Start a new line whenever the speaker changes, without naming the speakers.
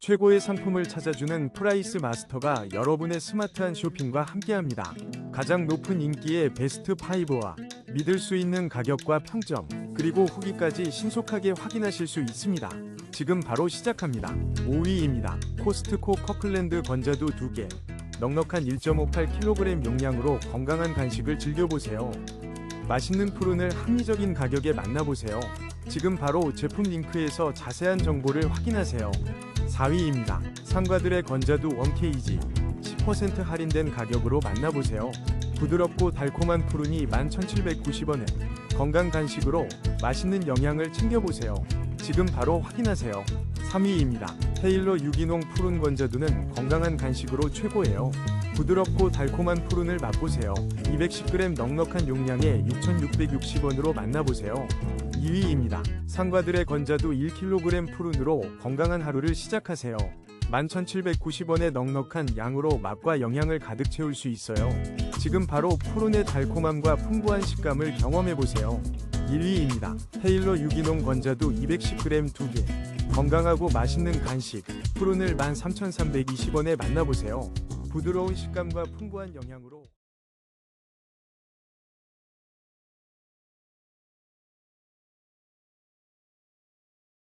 최고의 상품을 찾아주는 프라이스 마스터가 여러분의 스마트한 쇼핑과 함께합니다. 가장 높은 인기의 베스트 5와 믿을 수 있는 가격과 평점, 그리고 후기까지 신속하게 확인하실 수 있습니다. 지금 바로 시작합니다. 5위입니다. 코스트코 커클랜드 건자두 2개. 넉넉한 1.58kg 용량으로 건강한 간식을 즐겨보세요. 맛있는 푸른을 합리적인 가격에 만나보세요. 지금 바로 제품 링크에서 자세한 정보를 확인하세요. 4위입니다. 상과들의 건자두 1kg 10% 할인된 가격으로 만나보세요. 부드럽고 달콤한 푸른이 11,790원에 건강 간식으로 맛있는 영양을 챙겨보세요. 지금 바로 확인하세요. 3위입니다. 테일러 유기농 푸른 건자두는 건강한 간식으로 최고예요. 부드럽고 달콤한 푸른을 맛보세요. 210g 넉넉한 용량에 6,660원으로 만나보세요. 2위입니다. 상과들의 건자두 1kg 푸른으로 건강한 하루를 시작하세요. 11,790원의 넉넉한 양으로 맛과 영양을 가득 채울 수 있어요. 지금 바로 푸른의 달콤함과 풍부한 식감을 경험해보세요. 1위입니다. 테일러 유기농 건자두 210g 2개. 건강하고 맛있는 간식, 푸른을 13,320원에 만나보세요. 부드러운 식감과 풍부한 영양으로